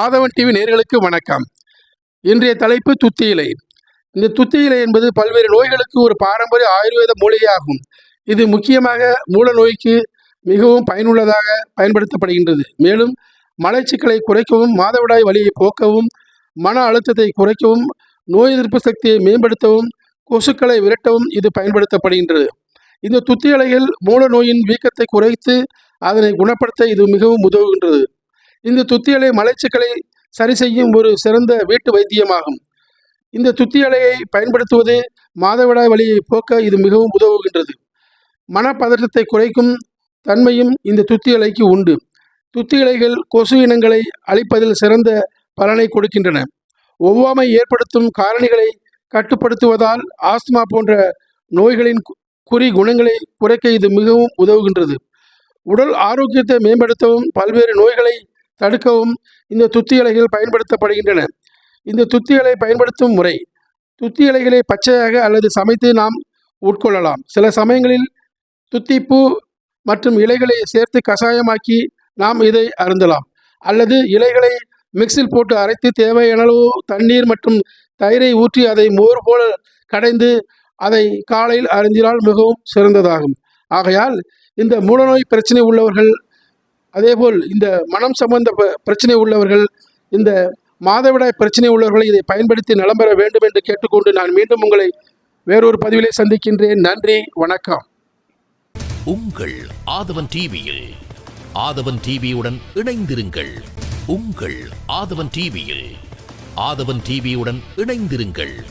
ஆதவன் TV நேர்களுக்கு வணக்கம். இன்றைய தலைப்பு துத்தி இலை. இந்த துத்தி இலை என்பது பல்வேறு நோய்களுக்கு ஒரு பாரம்பரிய ஆயுர்வேத மூலிகையாகும். இது முக்கியமாக மூல நோய்க்கு மிகவும் பயனுள்ளதாக பயன்படுத்தப்படுகின்றது. மேலும் மலச்சிக்கலை குறைக்கவும் மாதவிடாய் வலியை போக்கவும் மன அழுத்தத்தை குறைக்கவும் நோய் எதிர்ப்பு சக்தியை மேம்படுத்தவும் கொசுக்களை விரட்டவும் இது பயன்படுத்தப்படுகின்றது. இந்த துத்தியலைகள் மூல நோயின் வீக்கத்தை குறைத்து அதனை குணப்படுத்த இது மிகவும் உதவுகின்றது. இந்த துத்தி இலை சரி செய்யும் ஒரு சிறந்த வீட்டு வைத்தியமாகும். இந்த துத்தி இலையை பயன்படுத்துவது மாதவிடாய் வழியை போக்க இது மிகவும் உதவுகின்றது. மனப்பதற்றத்தை குறைக்கும் தன்மையும் இந்த துத்தி இலைக்கு உண்டு. துத்தி இலைகள் கொசு இனங்களை அழிப்பதில் சிறந்த பலனை கொடுக்கின்றன. ஒவ்வாமை ஏற்படுத்தும் காரணிகளை கட்டுப்படுத்துவதால் ஆஸ்துமா போன்ற நோய்களின் கு- குறி குணங்களை குறைக்க இது மிகவும் உதவுகின்றது. உடல் ஆரோக்கியத்தை மேம்படுத்தவும் பல்வேறு நோய்களை தடுக்கவும் இந்த துத்தி இலைகள் பயன்படுத்தப்படுகின்றன. இந்த துத்தி இலை பயன்படுத்தும் முறை துத்தி இலைகளை பச்சையாக அல்லது சமைத்து நாம் உட்கொள்ளலாம். சில சமயங்களில் துத்திப்பூ மற்றும் இலைகளை சேர்த்து கஷாயமாக்கி நாம் இதை அருந்தலாம். அல்லது இலைகளை மிக்சில் போட்டு அரைத்து தேவையான அளவு தண்ணீர் மற்றும் தயிரை ஊற்றி அதை மோர் போல கடைந்து அதை காலையில் அருந்தினால் மிகவும் சிறந்ததாகும். ஆகையால் இந்த மூலநோய் பிரச்சனை உள்ளவர்கள் அதேபோல் இந்த மனம் சம்பந்த ப- பிரச்சனை உள்ளவர்கள் இந்த மாதவிடாய் பிரச்சனை உள்ளவர்கள் இதை பயன்படுத்தி நலம் பெற வேண்டும் என்று கேட்டுக்கொண்டு நான் மீண்டும் உங்களை வேறொரு பதிவிலே சந்திக்கின்றேன். நன்றி வணக்கம். உங்கள் ஆதவன் டிவியில் ஆதவன் டிவியுடன் இணைந்திருங்கள். உங்கள் ஆதவன் டிவியில் ஆதவன் டிவியுடன் இணைந்திருங்கள்.